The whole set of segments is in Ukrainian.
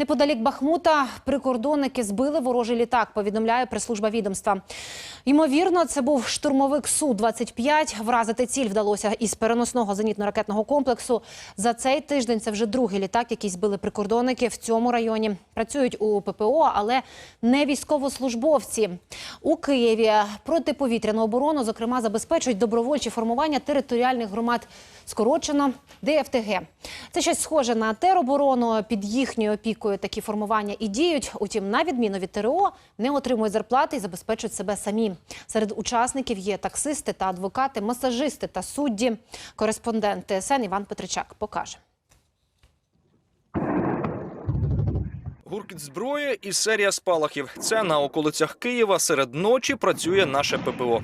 Неподалік Бахмута прикордонники збили ворожий літак, повідомляє прес-служба відомства. Ймовірно, це був штурмовик Су-25. Вразити ціль вдалося із переносного зенітно-ракетного комплексу. За цей тиждень це вже другий літак, який збили прикордонники в цьому районі. Працюють у ППО, але не військовослужбовці. У Києві протиповітряну оборону, зокрема, забезпечують добровольчі формування територіальних громад. Скорочено ДФТГ. Це щось схоже на тероборону. Під їхньою опікою такі формування і діють. Утім, на відміну від ТРО, не отримують зарплати і забезпечують себе самі. Серед учасників є таксисти та адвокати, масажисти та судді. Кореспондент ТСН Іван Петричак покаже. Гуркіт зброї і серія спалахів. Це на околицях Києва серед ночі працює наше ППО.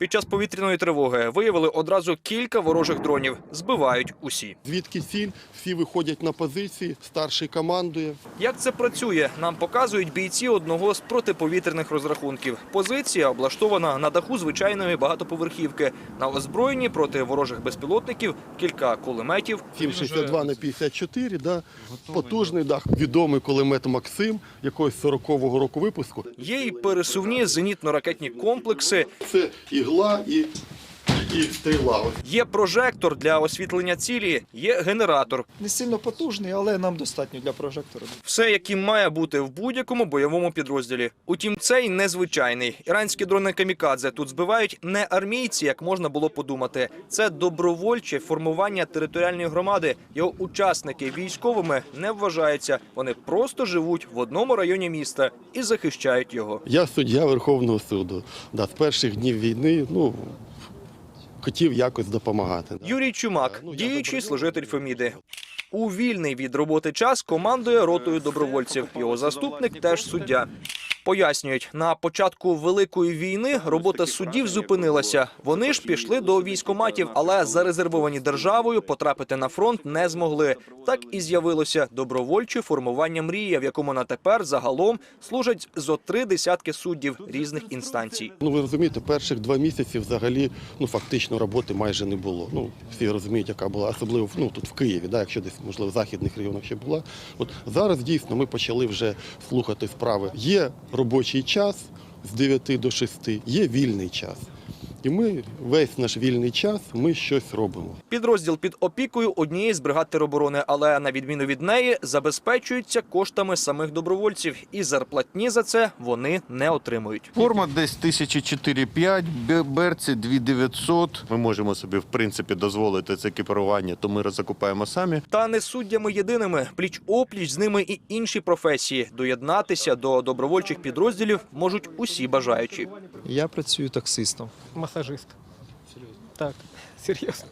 Під час повітряної тривоги виявили одразу кілька ворожих дронів. Збивають усі. Звідки ціль? Всі виходять на позиції, старший командує. Як це працює, нам показують бійці одного з протиповітряних розрахунків. Позиція облаштована на даху звичайної багатоповерхівки. На озброєнні проти ворожих безпілотників кілька кулеметів. 7,62 на 54, да? потужний дах, відомий кулемет Максим, якогось 40-го року випуску. Є й пересувні зенітно-ракетні комплекси. Це ігла і, і стріла. Ось Є прожектор для освітлення цілі, є генератор. Не сильно потужний, але нам достатньо для прожектора. Все, яким має бути в будь-якому бойовому підрозділі. Утім, цей незвичайний. Іранські дрони камікадзе тут збивають не армійці, як можна було подумати. Це добровольче формування територіальної громади. Його учасники військовими не вважаються. Вони просто живуть в одному районі міста і захищають його. Я суддя Верховного суду. Да, з перших днів війни ну, хотів якось допомагати. Юрій Чумак, Ну, діючий служитель Феміди. У вільний від роботи час командує ротою добровольців. Його заступник теж суддя. Пояснюють, на початку великої війни робота суддів зупинилася. Вони ж пішли до військоматів, але зарезервовані державою потрапити на фронт не змогли. Так і з'явилося добровольче формування мрія, в якому на тепер загалом служать зо три десятки суддів різних інстанцій. Ну, ви розумієте, перших два місяці взагалі ну, фактично роботи майже не було. Ну, всі розуміють, яка була, особливо ну, тут в Києві, да, якщо десь, можливо, в західних районах ще була. От зараз дійсно ми почали вже слухати справи. Є робочий час з 9 до 6, є вільний час. І ми весь наш вільний час ми щось робимо. Підрозділ під опікою однієї з бригад тероборони, але на відміну від неї забезпечується коштами самих добровольців, і зарплатні за це вони не отримують. Форма десь 1004-5, бе- берці 2900. Ми можемо собі, в принципі, дозволити це екіпірування, то ми закупаємо самі. Та не суддями єдиними. Пліч опліч з ними і інші професії. Доєднатися до добровольчих підрозділів можуть усі бажаючі. Я працюю таксистом. Масажист. Серйозно? Так, серйозно.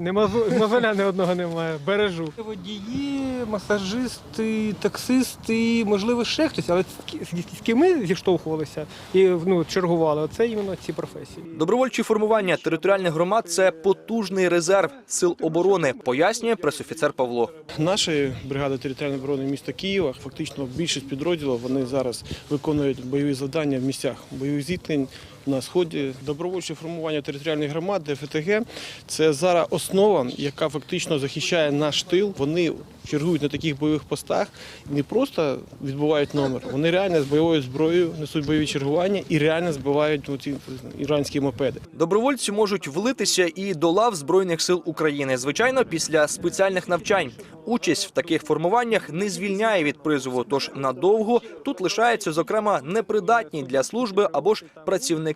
Нема мозоля ні одного немає. Бережу. Водії, масажисти, таксисти, можливо, ще хтось, але з ки- з, з ким ми зіштовхувалися і ну, чергували, це іменно ці професії. Добровольчі формування територіальних громад це потужний резерв сил оборони, пояснює пресофіцер Павло. Нашої бригади територіальної оборони міста Києва фактично більшість підрозділів вони зараз виконують бойові завдання в місцях бойових зіткнень на сході. Добровольче формування територіальних громад ДФТГ це зараз основа, яка фактично захищає наш тил. Вони чергують на таких бойових постах, не просто відбувають номер, вони реально з бойовою зброєю несуть бойові чергування і реально збивають ці іранські мопеди. Добровольці можуть влитися і до лав збройних сил України. Звичайно, після спеціальних навчань. Участь в таких формуваннях не звільняє від призову, тож надовго тут лишаються, зокрема, непридатні для служби або ж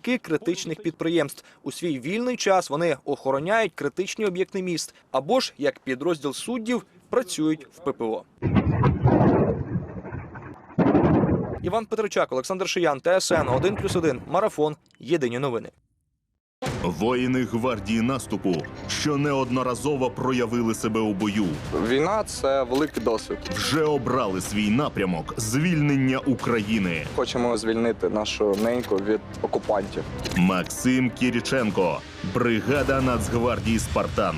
працівники критичних підприємств. У свій вільний час вони охороняють критичні об'єкти міст або ж як підрозділ суддів працюють в ППО. Іван Петричак, Олександр Шиян, ТСН 1+,1, Марафон. Єдині новини. Воїни гвардії наступу, що неодноразово проявили себе у бою, Війна це великий досвід. вже обрали свій напрямок звільнення України. Хочемо звільнити нашу неньку від окупантів. Максим Кіріченко, бригада Нацгвардії Спартан.